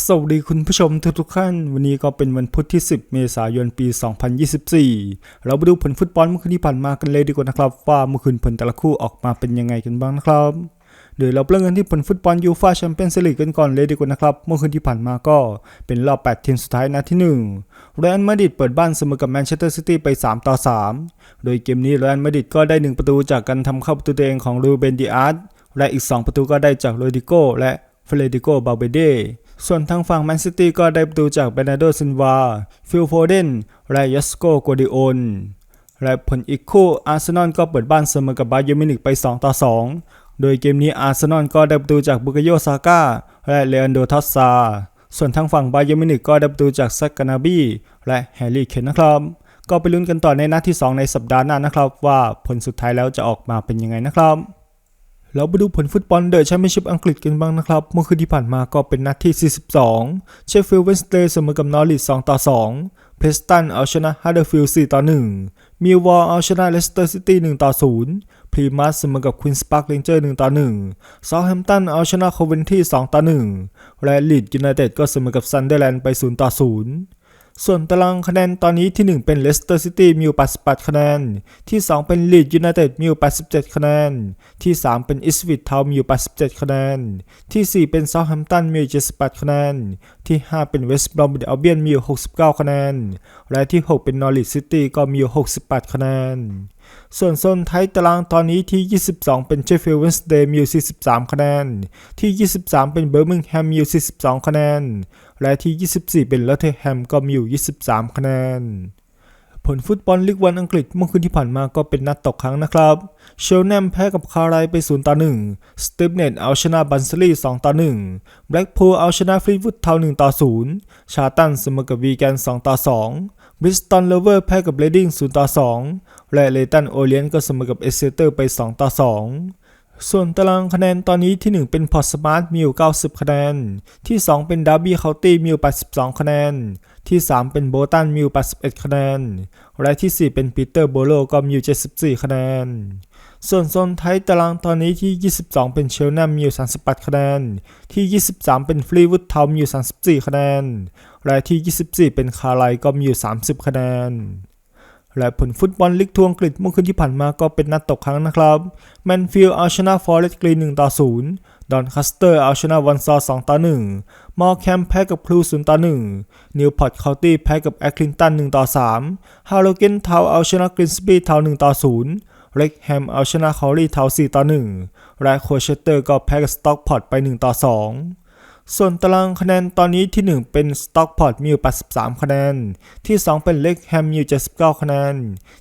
สวัสดีคุณผู้ชมทุกทุกๆท่านวันนี้ก็เป็นวันพุธที่ 10 เมษายนปี 2024 เราไปดูผลฟุตบอลเมื่อคืนที่ผ่านมากันเลยดีกว่านะครับ ว่าเมื่อคืนผลแต่ละคู่ออกมาเป็นยังไงกันบ้างนะครับเดี๋ยวเราเริ่มกันที่ผลฟุตบอลยูฟาแชมเปี้ยนส์ลีกกันก่อนเลยดีกว่านะครับ เมื่อคืนที่ผ่านมาก็เป็นรอบ 8 ทีมสุดท้ายนัดที่1เรอัลมาดริดเปิดบ้านเสมอกับแมนเชสเตอร์ซิตี้ไป 3 ต่อ 3 โดยเกมนี้เรอัลมาดริดก็ได้ 1 ประตูจากการทำเข้าประตูตัวเองของรูเบนดิอาร์และอีก 2 ประตูก็ได้จากโรดิโกและเฟเดริโกบาเบเด ส่วนทางฝั่งแมนซิตี้ก็ได้ประตูจากเบนาร์โดซินวา ฟิลโฟเดน และยัสโกโกดิโอนและผลอีกคู่อาร์เซนอลก็เปิดบ้านเสมอกับบาเยร์มิวนิกไป 2 ต่อ 2 โดยเกมนี้อาร์เซนอลก็ได้ประตูจากบุกโยซาก้า และเลอันโดทัสซา ส่วนทางฝั่งบาเยร์มิวนิกก็ได้ประตูจากซักกานาบีและแฮร์รี่เคนนะครับ ก็ไปลุ้นกันต่อในนัดที่ 2 ในสัปดาห์หน้านะครับ ว่าผลสุดท้ายแล้วจะออกมาเป็นยังไงนะครับ เราไปดูผลฟุตบอลเดอะแชมเปี้ยนชิพอังกฤษกันบ้างนะครับ เมื่อคืนที่ผ่านมาก็เป็นนัดที่ 42 เชฟฟิลด์เวนสเตย์เสมอกับนอริท2ต่อ 2 เพสตันเอาชนะฮัดเดอร์ฟิลด์4ต่อ 1 มิลวอลเอาชนะเลสเตอร์ซิตี้1ต่อ 0 พรีมัสเสมอกับควีนส์พาร์คเรนเจอร์1ต่อ 1 เซาท์แฮมป์ตันเอาชนะโคเวนที่2ต่อ 1 และลีดยูไนเต็ดก็เสมอกับซันเดอร์แลนด์ไป0ต่อ 0 ส่วนตารางคะแนนตอนนี้ที่ 1 เป็นเลสเตอร์ซิตี้มีอยู่88 คะแนน ที่ 2 เป็นลีดยูไนเต็ดมีอยู่87 คะแนน ที่ 3 เป็นอิสวิทเทามีอยู่87 คะแนน ที่ 4 เป็นเซาท์แฮมป์ตันมีอยู่78 คะแนน ที่ 5 เป็นเวสต์บรอมบิดอัลเบียนมีอยู่69 คะแนน และที่ 6 เป็นนอริทซิตี้ก็มีอยู่68 คะแนนส่วนโซนท้ายตารางตอนนี้ที่ 22 เป็นเชฟฟิลด์เวนสเดย์มีอยู่43 คะแนน ที่ 23 เป็นเบอร์มิงแฮมมีอยู่42 คะแนน และที่ 24 เป็นลอตเทอร์แฮมก็มีอยู่23 คะแนน ผลฟุตบอลลีกวันอังกฤษเมื่อคืนที่ผ่านมาก็เป็นนัดตกครั้งนะครับเชลแนมแพ้กับคาร์ไรไป 0 ต่อ 1 สตีฟเนตเอาชนะบันซลี2 ต่อ 1 แบล็กพูลเอาชนะฟรีวูดเทา1 ต่อ 0 ชาตันเสมอกับวีแกน 2 ต่อ 2 บริสตันเลเวอร์แพ้กับเรดดิ้ง0ต่อ2 และเลตันโอเลียนก็เสมอกับเอเซเตอร์ไป 2 ต่อ 2 ส่วนตารางคะแนนตอนนี้ที่ 1 เป็นพอร์ตสมาร์ทมีอยู่ 90 คะแนน ที่ 2 เป็นดาร์บี้เคาน์ตี้มีอยู่ 82 คะแนน ที่ 3 เป็นโบตันมีอยู่ 81 คะแนน และที่ 4 เป็นปีเตอร์โบโลก็มีอยู่ 74 คะแนน ส่วนโซนท้ายตารางตอนนี้ที่ 22 เป็นเชลแนมมีอยู่ 38 คะแนน ที่ 23 เป็นฟรีวูดเทามีอยู่ 34 คะแนน และที่ 24 เป็นคาร์ไลก็มีอยู่ 30 คะแนน และผลฟุตบอลลีกทัวร์อังกฤษเมื่อคืนที่ผ่านมาก็เป็นนัดตกครั้งนะครับ แมนฟิลด์เอาชนะฟอร์เรสต์กรีน1ต่อ0ดอนคัสเตอร์เอาชนะวันซอ2ต่อ1มอร์แคมแพ้กับคลู0ต่อ1นิวพอร์ตเคานตี้แพ้กับแอคลินตัน1ต่อ3ฮาโลเกนทาวเอาชนะกรินสบีทาว1ต่อ0 เร็กแฮมเอาชนะคอรีเทา4ต่อ1และโคเชสเตอร์ก็แพ้กับสต็อกพอร์ตไป 1 ต่อ 2 ส่วนตารางคะแนนตอนนี้ที่ 1 เป็นสต็อกพอร์ตมีอยู่83 คะแนน ที่ 2 เป็นเล็กแฮมมีอยู่79 คะแนน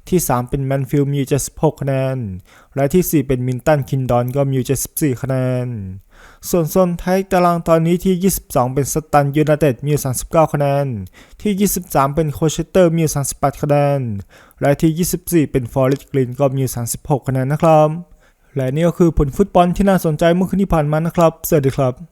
ที่ 3 เป็นแมนฟิลมีอยู่76 คะแนน และที่ 4 เป็นมินตันคินดอนก็มีอยู่74 คะแนน ส่วนโซนท้ายตารางตอนนี้ที่ 22 เป็นสตันยูไนเต็ดมีอยู่39 คะแนน ที่ 23 เป็นโคเชสเตอร์มีอยู่38 คะแนน และที่ 24 เป็นฟอร์เรสต์กรีนก็มีอยู่36 คะแนนนะครับ และนี่ก็คือผลฟุตบอลที่น่าสนใจเมื่อคืนที่ผ่านมานะครับ สวัสดีครับ